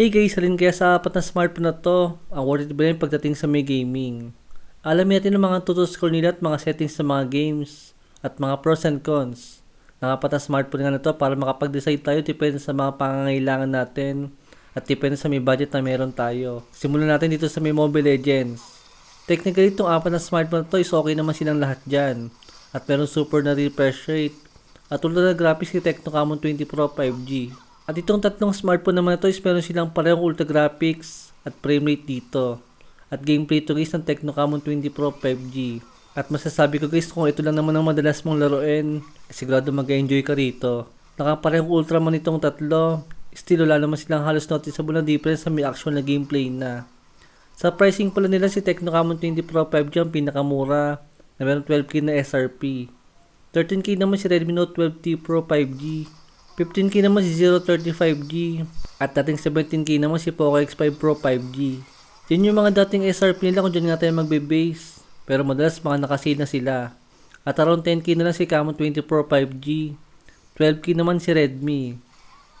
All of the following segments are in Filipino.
Hey guys, halin kaya sa apat na smartphone na to, ang worth it ba yan pagdating sa may gaming? Alamin natin ang mga tuto score nila at mga settings sa mga games at mga pros and cons. ng apat na smartphone nga na to para makapag-decide tayo depende sa mga pangangailangan natin at depende sa may budget na meron tayo. Simulan natin dito sa may Mobile Legends. Technically, itong apat na smartphone na to is okay naman silang lahat dyan. At meron super na refresh rate. At tulad na graphics ni Tecno Camon 20 Pro 5G. At itong tatlong smartphone naman na to is meron silang parehong ultra graphics at frame rate dito. At gameplay to guys ng Tecno Camon 20 Pro 5G. At masasabi ko guys kung ito lang naman ang madalas mong laruin, sigurado mag-enjoy ka rito. Nakaparehong ultra man itong tatlo, still wala naman silang halos noticeable na difference sa may actual na gameplay na. Sa pricing pala nila si Tecno Camon 20 Pro 5G ang pinakamura na meron 12k na SRP. 13k naman si Redmi Note 12T Pro 5G 15k naman si 035G at dating 17k naman si Poco X5 Pro 5G. Yun yung mga dating SRP nila kung dyan nga tayo magbe-base. Pero madalas mga nakasale na sila. At around 10k na lang si Camon 20 Pro 5G. 12k naman si Redmi.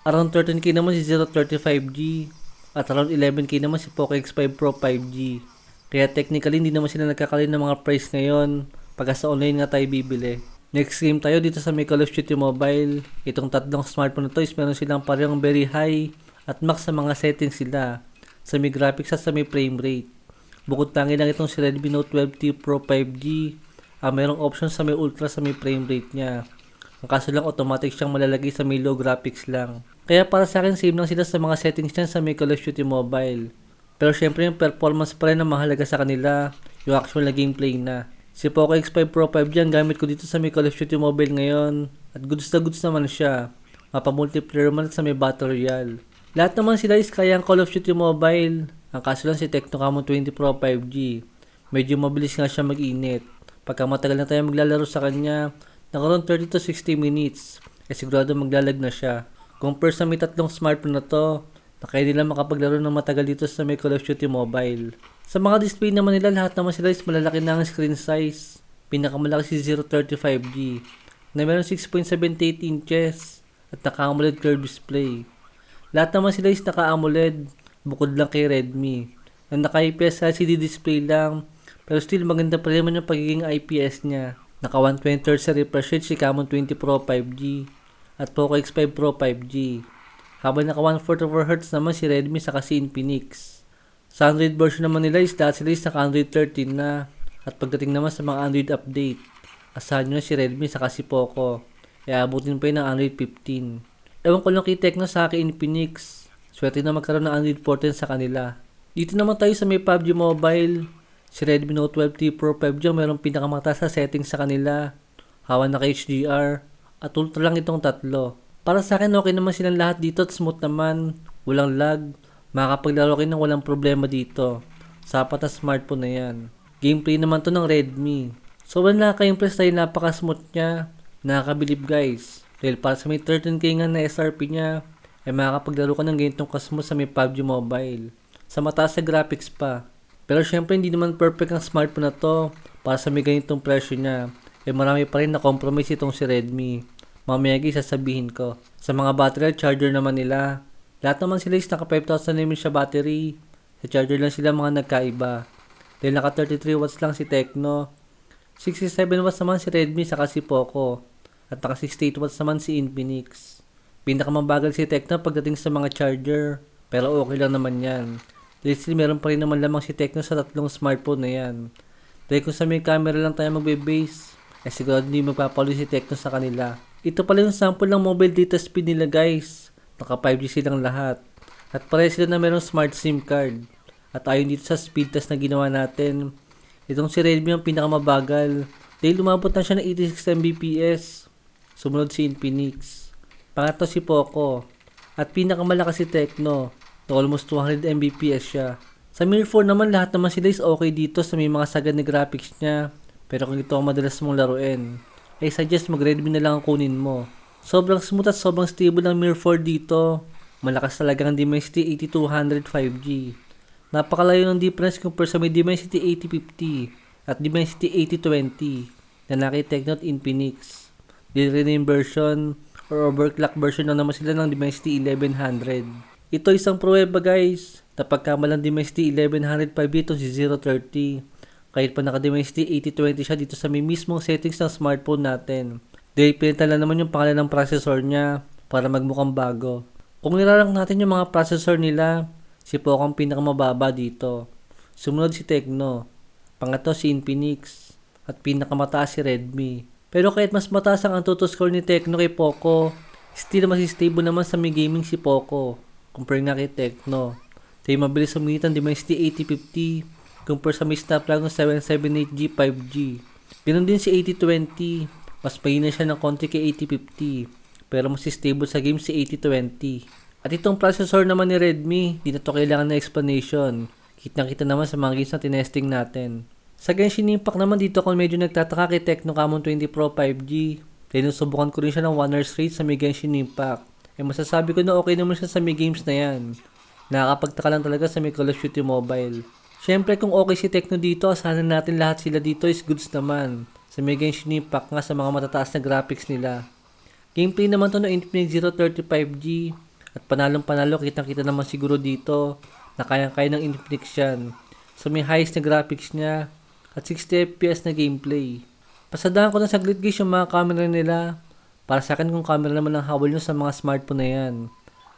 Around 13k naman si 035G. At around 11k naman si Poco X5 Pro 5G. Kaya technically hindi naman sila nagkakalin ng mga price ngayon pagka sa online nga tayo bibili. Next game tayo dito sa may Call of Duty Mobile. Itong tatlong smartphone na to is meron silang parehong very high at max sa mga settings sila sa may graphics at sa may frame rate. Bukod tangi lang itong si Redmi Note 12T Pro 5G. Ah, mayroong option sa may ultra sa may frame rate niya. Ang kaso lang automatic siyang malalagay sa may low graphics lang. Kaya para sa akin same lang sila sa mga settings niyan sa may Call of Duty Mobile. Pero syempre yung performance pa rin ang mahalaga sa kanila, yung actual na gameplay na. Si Poco X5 Pro 5 dyan, gamit ko dito sa may Call of Duty Mobile ngayon. At goods na goods naman siya. Mapa-multiplayer man sa may Battle Royale. Lahat naman sila is kaya ang Call of Duty Mobile. Ang kaso lang si Tecno Camon 20 Pro 5G. Medyo mabilis nga siya mag-init. Pagka matagal na tayo maglalaro sa kanya, nakaroon 30 to 60 minutes. Eh sigurado maglalag na siya. Compare sa may tatlong smartphone na to, na kaya nila makapaglaro ng matagal dito sa may Call of Duty Mobile. Sa mga display naman nila, lahat naman sila is malalaki na ang screen size. Pinakamalaki si 035G na meron 6.78 inches at naka-AMOLED curved display. Lahat naman sila is naka-AMOLED bukod lang kay Redmi na naka-IPS LCD display lang pero still maganda pa rin yung pagiging IPS niya. Naka 120 Hz sa refresh rate si Camon 20 Pro 5G at Poco X5 Pro 5G. Habang naka 144 Hz naman si Redmi sa kasi Infinix. Sa Android version naman nila is dahil sila naka Android 13 na. At pagdating naman sa mga Android update, asahan nyo si Redmi sa si Poco. Kaya abutin pa yun ng Android 15. Ewan ko lang kay Tecno sa akin Infinix. Swerte na magkaroon ng Android 14 sa kanila. Dito naman tayo sa may PUBG Mobile. Si Redmi Note 12T Pro 5G mayroong pinakamataas sa settings sa kanila. Hawa na HDR. At ultra lang itong tatlo. Para sa akin okay naman silang lahat dito smooth naman. Walang lag Makakapaglaro kayo ng walang problema dito. Sapat na smartphone na yan. Gameplay naman to ng Redmi. So wala nakaka-impress tayo napaka-smooth niya. Nakakabilib guys. Dahil para sa may 13k nga na SRP niya, ay makakapaglaro ka ng ganitong kasmo sa may PUBG Mobile. Sa mataas na graphics pa. Pero syempre hindi naman perfect ang smartphone na to para sa may ganitong presyo niya. Eh marami pa rin na compromise itong si Redmi. Mamaya guys sasabihin ko. Sa mga battery charger naman nila, lahat naman sila is naka 5,000 mAh siya battery. Sa charger lang sila mga nagkaiba. Dahil naka 33 watts lang si Tecno. 67 watts naman si Redmi sa si Poco. At naka 68 watts naman si Infinix. Pinakamabagal si Tecno pagdating sa mga charger. Pero okay lang naman yan. Dahil meron pa rin naman lamang si Tecno sa tatlong smartphone na yan. Dahil kung sa may camera lang tayo magbe-base, eh sigurado hindi magpapalo si Tecno sa kanila. Ito pala yung sample ng mobile data speed nila guys. Naka 5G silang lahat. At pareho sila na mayroong smart SIM card. At ayon dito sa speed test na ginawa natin, itong si Redmi ang pinakamabagal. Dahil lumabot na siya ng 86 Mbps. Sumunod si Infinix. Pangatlo si Poco. At pinakamalakas si Tecno. Na almost 200 Mbps siya. Sa Mir 4 naman lahat naman sila is okay dito sa may mga sagad na graphics niya. Pero kung ito ang madalas mong laruin, ay suggest mag Redmi na lang ang kunin mo. Sobrang smooth at sobrang stable ng Mir 4 dito. Malakas talaga ang Dimensity 8200 5G. Napakalayo ng difference compare sa may Dimensity 8050 at Dimensity 8020 na nakitake note Infinix. Di rin yung version or overclock version lang naman sila ng Dimensity 1100. Ito isang pruweba guys. Napagkamalang Dimensity 1105 dito si 030. Kahit pa naka-Dimensity 8020 siya dito sa may mismong settings ng smartphone natin. Dahil pinita lang naman yung pangalan ng processor niya para magmukhang bago. Kung nilarank natin yung mga processor nila, si Poco ang pinakamababa dito. Sumunod si Tecno. Pangatlo si Infinix. At pinakamataas si Redmi. Pero kahit mas mataas ang Antutu score ni Tecno kay Poco, still mas stable naman sa may gaming si Poco. Compare nga kay Tecno. Tayo mabilis sumitan di Dimensity 8050 compare sa may Snapdragon 778G 5G. Ganun din si 8020. Mas mahina siya ng konti kay 8050. Pero mas stable sa game si 8020. At itong processor naman ni Redmi, di na to kailangan ng explanation. Kitang-kita naman sa mga games na tinesting natin. Sa Genshin Impact naman dito kung medyo nagtataka kay Tecno Camon 20 Pro 5G. Dahil subukan ko rin siya ng 1 hour straight sa may Genshin Impact. Eh masasabi ko na okay naman siya sa may games na yan. Nakakapagtaka lang talaga sa may Call of Duty Mobile. Siyempre kung okay si Tecno dito, asahan natin lahat sila dito is goods naman. Sa may Genshin Impact nga sa mga matataas na graphics nila. Gameplay naman to ng Infinix 035G. At panalong panalo, kitang kita naman siguro dito na kayang-kaya ng Infinix yan. So may highest na graphics niya at 60 FPS na gameplay. Pasadahan ko na saglit guys yung mga camera nila. Para sa akin kung camera naman ang hawal nyo sa mga smartphone na yan.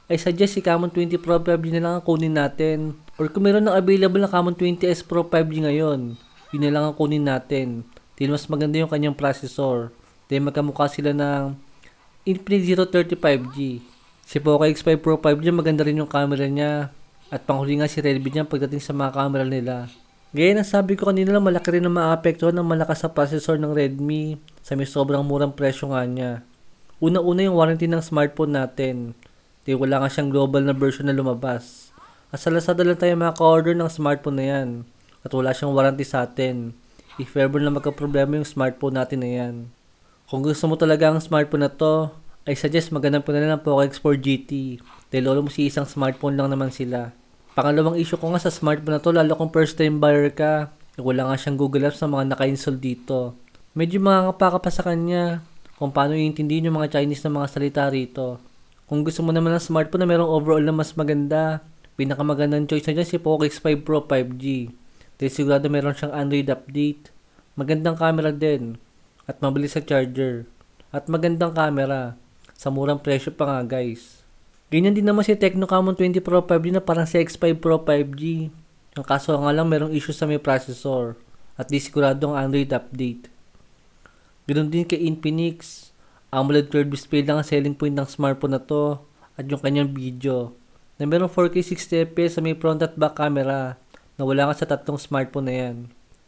I suggest si Camon 20 Pro 5G na lang ang kunin natin. Or kung meron ng available na Camon 20S Pro 5G ngayon, yun na lang ang kunin natin. Dahil mas maganda yung kanyang processor. Dahil magkamukha sila ng Infinix 035G. Si Poco X5 Pro 5G maganda rin yung camera niya. At panghuli nga si Redmi niya pagdating sa mga camera nila. Gaya ng sabi ko kanina lang malaki rin ang maapektuhan ng malakas sa processor ng Redmi sa may sobrang murang presyo nga niya. Una-una yung warranty ng smartphone natin. Di wala nga siyang global na version na lumabas. At sa Lazada lang tayo maka-order ng smartphone na yan. At wala siyang warranty sa atin. If ever na magka-problema yung smartphone natin na yan. Kung gusto mo talaga ang smartphone na to, I suggest magandang po na ng Poco X4 GT. Dahil lolo mo si isang smartphone lang naman sila. Pangalawang issue ko nga sa smartphone na to, lalo kung first time buyer ka, eh, wala nga siyang Google Apps na mga naka-install dito. Medyo makakapa ka pa sa kanya kung paano iintindihin yung mga Chinese na mga salita rito. Kung gusto mo naman ng smartphone na merong overall na mas maganda, pinakamagandang choice na dyan si Poco X5 Pro 5G. Dahil sigurado meron siyang Android update. Magandang camera din. At mabilis sa charger. At magandang camera. Sa murang presyo pa nga guys. Ganyan din naman si Tecno Camon 20 Pro 5G na parang si X5 Pro 5G. Ang kaso nga lang merong issue sa may processor. At di sigurado ang Android update. Ganoon din kay Infinix. AMOLED curved display lang ang selling point ng smartphone na to at yung kanyang video. Na merong 4K 60 fps sa may front at back camera na wala nga sa tatlong smartphone na yan.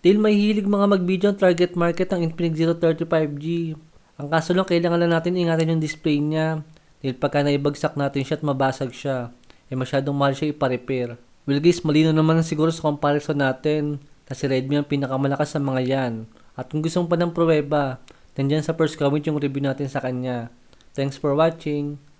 Dahil may hilig mga mag-video ang target market ng Infinix 035G. Ang kaso lang kailangan lang natin ingatan yung display niya dahil pagka naibagsak natin siya at mabasag siya, eh masyadong mahal siya ipa-repair. Well guys, malino naman siguro sa comparison natin kasi Redmi ang pinakamalakas sa mga yan. At kung gusto mo pa ng pruweba, Nandyan sa first comment yung review natin sa kanya. Thanks for watching.